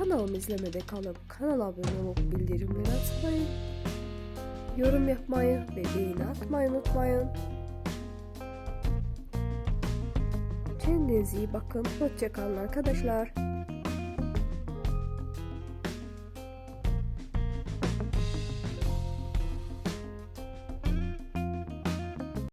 kanalımı izlemede kalıp kanala abone olup bildirimleri açmayı, yorum yapmayı ve beğeni atmayı unutmayın. Kendinize iyi bakın. Hoşçakalın arkadaşlar.